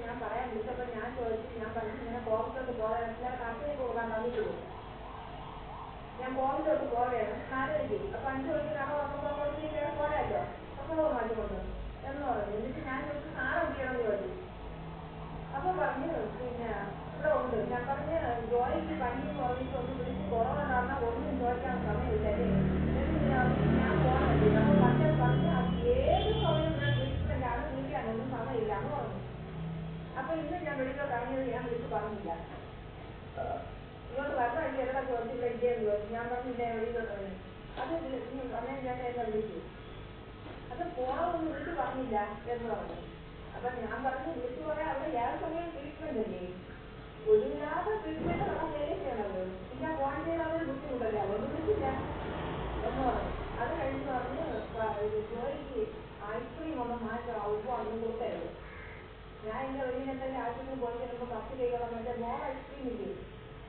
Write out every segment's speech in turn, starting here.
ഞാൻ പറയാൻ വിളിച്ചപ്പോ ഞാൻ ചോദിച്ചു. ഞാൻ പറഞ്ഞു ഇങ്ങനെ കോളത്തോട്ട് പോകാൻ പറ്റില്ല കർഷക പോകാൻ തന്നിട്ട് പോകും ഞാൻ കോളത്തോട്ട് പോവുകയാണ് നാലരയ്ക്ക് അപ്പൊ അഞ്ചു മണിക്ക് നട തുറക്കുമ്പോൾ അങ്ങോട്ട് നീ കയറി പോരാല്ലോ. അപ്പൊ മാറ്റിക്കൊണ്ട് എന്ന് പറഞ്ഞു എന്നിട്ട് ഞാൻ ചോദിച്ചു സാറ് എന്ത് ചോദിച്ചു അപ്പൊ പറഞ്ഞു പിന്നെ ഇവിടെ ഉണ്ട് ഞാൻ പറഞ്ഞ് ജോലിക്ക് പനി പറഞ്ഞിട്ട് ഒന്ന് വിളിച്ച് കുറവുണ്ടാകുന്ന ഒന്നും ചോദിക്കാൻ സമയമില്ലല്ലേ എന്നിട്ട് ഞാൻ പറഞ്ഞു, ഞാൻ പോകണല്ലേ അപ്പൊ പറഞ്ഞത് പറഞ്ഞ് അത് ഏത് സമയം ഞാൻ ട്രീറ്റ്മെന്റ് ആണ് വിളിക്കാനൊന്നും സമയമില്ല എന്ന് പറഞ്ഞു അപ്പൊ ഇന്ന് ഞാൻ വെളിയിലോട്ട് ഇറങ്ങിയത് ഞാൻ വിളിച്ച് പറഞ്ഞില്ല ഇങ്ങോട്ട് വരണ വഴി എവിടെ ചോദിച്ചില്ല ഇല്ലേന്ന് ചോദിച്ചു ഞാൻ പറഞ്ഞില്ല വെളിയിലോട്ട് ഇറങ്ങി അത് നീ പറഞ്ഞ ഞാൻ എന്നെ വിളിച്ചു അത് പോണമെന്ന് വിളിച്ച് പറഞ്ഞില്ല എന്ന് പറഞ്ഞു. അപ്പൊ ഞാൻ പറഞ്ഞു വിളിച്ചു പറയാൻ അവിടെ ഏത് സമയം ട്രീറ്റ്മെന്റ് അല്ലേ ഒഴിവില്ലാതെ ട്രീറ്റ്മെന്റ് നമ്മൾ ചെയ്യണത് പിന്നെ ഫോൺ ചെയ്ത് അവർ ബുദ്ധിമുട്ടല്ലേ? അതുകൊണ്ട് വിളിച്ചില്ല. എന്ന് പറഞ്ഞു. അത് കഴിഞ്ഞ് പറഞ്ഞ് ജോലിക്ക് ഐസ്ക്രീം ഒന്ന് മാറ്റാം ഉപ്പ് അതൊന്നും കൊടുക്കരുത് ഞാൻ എന്റെ ആശുപത്രിയിൽ പോയി ചെല്ലുമ്പോൾ പത്ത് രൂപയുള്ള മറ്റേ മോൾ ഐസ്ക്രീം ഇല്ലേ?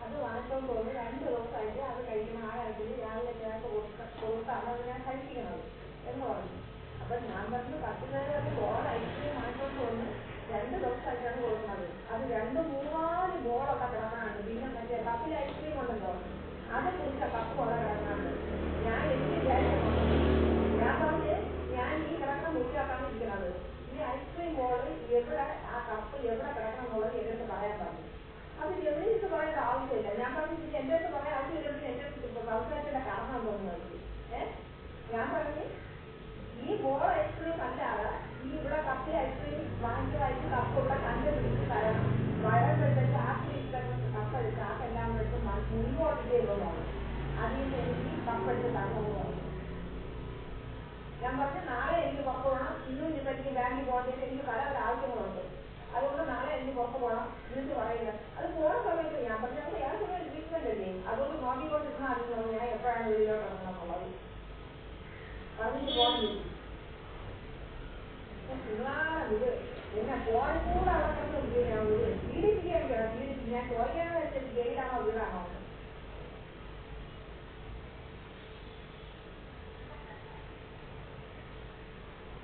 അത് വാങ്ങിച്ചോണ്ട് വന്ന് രണ്ട് ദിവസമായിട്ട് അത് കഴിക്കുന്ന ആളായിട്ട് രാവിലെ കൊടുക്ക കൊടുത്താണ് അത് ഞാൻ കഴിക്കുന്നത് എന്ന് പറഞ്ഞു. അപ്പൊ ഞാൻ പറഞ്ഞു പത്ത് രൂപ ബോൾ ഐസ്ക്രീം വാങ്ങിച്ചോണ്ട് വന്ന് രണ്ട് ദിവസമായിട്ടാണ് കൊടുക്കുന്നത് അത് രണ്ട് മൂന്നാൽ ബോളൊക്കെ കിടന്നാണ്. പിന്നെ മറ്റേ കപ്പിൽ ഐസ്ക്രീം ഉണ്ടല്ലോ. അത് കുടിച്ച കപ്പ് ഉള്ള കിടന്നാണ്. ഞാൻ എനിക്ക് ഞാൻ പറഞ്ഞ് ഞാൻ ഈ കിടക്കുന്ന മുറിയാക്കാൻ ഇരിക്കുന്നത് ഈ ഐസ്ക്രീം ബോൾ എവിടെ ആ കപ്പ് എവിടെ കിടക്കണം എന്നുള്ളത് എന്നിട്ട് പറയാൻ പറഞ്ഞു. അത് ജെമിനിക്ക് പറയേണ്ട ആവശ്യമില്ല. ഞാൻ പറഞ്ഞു "ഇത് എന്റെ അടുത്ത് പറയാൻ ആവശ്യമില്ലെങ്കിൽ എന്റെ അടുത്ത് സംസാരിക്കേണ്ട കാരണം എന്തോന്ന് ചോദിച്ചു ഏഹ് ഞാൻ ഈ ബോൾ ഐസ്ക്രീം അല്ലാതെ ഈ ഇവിടെ കപ്പിൽ ഐസ്ക്രീം വാങ്ങിച്ചതായിട്ട് കപ്പുള്ള കണ്ട് പിടിച്ച് തരണം. വയറെടുത്ത് ചാക്കി ഇഷ്ടപ്പെട്ട കപ്പ് ചാക്കെല്ലാം എടുത്ത് മുൻപോട്ടിട്ടേ ഉള്ളൂ അതിൽ നിന്ന് എനിക്ക് കപ്പെടുത്ത് ഞാൻ പറഞ്ഞു നാളെ എനിക്ക് പുറത്ത് വേണം ഇന്നും ഇനിയിപ്പോൾ എനിക്ക് ബാങ്കിൽ പോകേണ്ടത് എനിക്ക് പല പല ആവശ്യങ്ങളുണ്ട്. അതുകൊണ്ട് നാളെ എനിക്ക് പുറത്ത് പോകണം വിളിച്ച് പറയുന്നത് അത് പോണ സമയത്ത് ഞാൻ പറഞ്ഞു അപ്പോൾ ഏത് സമയം ട്രീറ്റ്മെന്റ് അല്ലേ അതുകൊണ്ട് നോക്കിക്കൊണ്ടിരുന്നാൽ അതിന് പറഞ്ഞു ഞാൻ എപ്പോഴാണ് വെളിയിലോട്ട് ഇറങ്ങണം എന്നുള്ളത് പറഞ്ഞിട്ട് പോകാൻ പറ്റി ഇത് പിന്നെ ഫോൺ കൂടെ അവിടെ കിടന്ന് ഞാൻ പീഡിപ്പിക്കാൻ വേണം. പീഡിപ്പിച്ച് ഞാൻ ചോദിക്കാന്ന് വെച്ചിട്ട് ജയിലാണോ വീടാണോ? എന്ന്.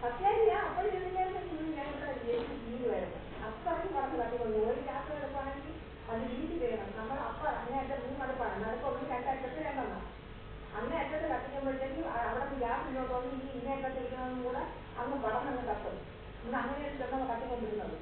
സത്യായിട്ട് ഞാൻ അപ്പോൾ ചോദിക്കാറുണ്ട് ഞാൻ ഇവിടെ ജയിലിൽ ജീവിക്കുമായിരുന്നു അത്രയ്ക്ക് പറഞ്ഞ് തട്ടിക്കൊണ്ട് ഒരു യാത്ര എടുക്കുകയാണെങ്കിൽ അത് രീതി ചെയ്യണം നമ്മൾ അപ്പം അങ്ങേയറ്റം മൂന്ന് അടുപ്പാണ് നടുക്ക് ഒന്ന് രണ്ടറ്റത്ത് രണ്ടെണ്ണം അങ്ങേ അറ്റത്ത് കത്തിക്കുമ്പോഴത്തേക്കും അവിടെ ഗ്യാസ് ഇങ്ങോട്ട് വന്ന് ഈ ഇന്നേ അറ്റത്തിരിക്കുന്നതും കൂടെ അങ്ങ് പടർന്നങ്ങ് കത്തും ഇന്ന് അങ്ങനെയാണ് ചെന്നവ കത്തിക്കൊണ്ടിരുന്നത്.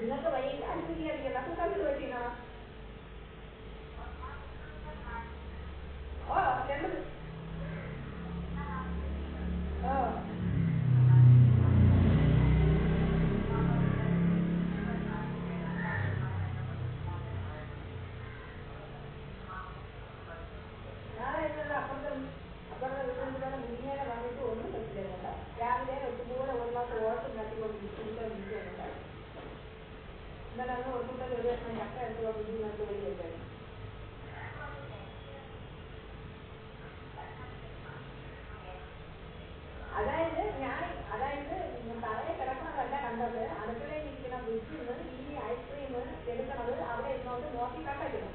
என்ன வயசு அஞ்சு இயர் என்ன சொல்ல ഇന്നലെ അന്ന് അതായത് ഞാൻ അതായത് തറയെ കിടക്കുന്നതല്ല കണ്ടത്. അടുക്കളയിൽ ഇരിക്കുന്ന ഫ്രിഡ്ജിൽ ഈ ഐസ്ക്രീം എടുക്കണത് അവിടെ ഇരുന്നോണ്ട് നോക്കി കണ്ടേക്കണം.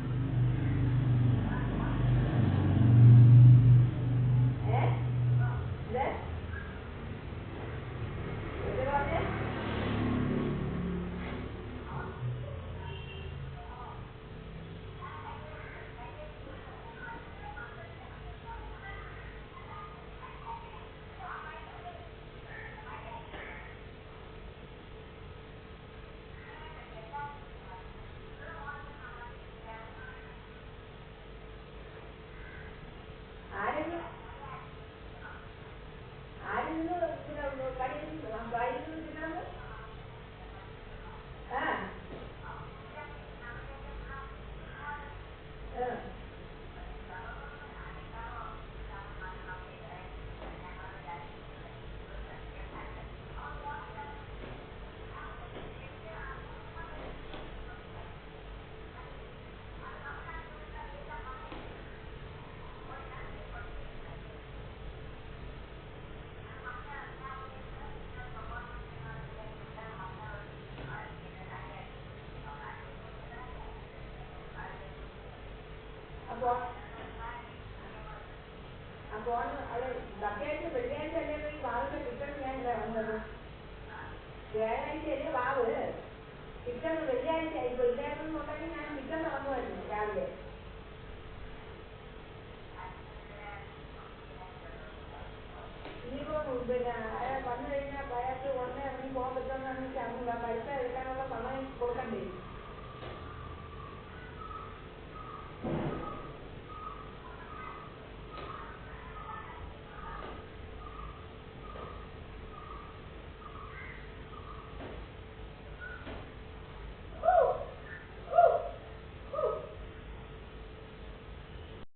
പോ ആ ഫോൺ അത് തപ്പിയാഴ്ച വെള്ളിയാഴ്ച അല്ലേ ഈ വാവിലെ കിട്ടണം ഞാനില്ല വന്നത് വ്യാഴാഴ്ച അല്ലേ വാവ് കിട്ടുന്നത് വെള്ളിയാഴ്ച ഇപ്പോൾ ഇല്ലായിരുന്നുണ്ടെങ്കിൽ ഞാൻ കിട്ടുന്ന വന്നുമായിരുന്നു രാവിലെ ഇനിയിപ്പോൾ പിന്നെ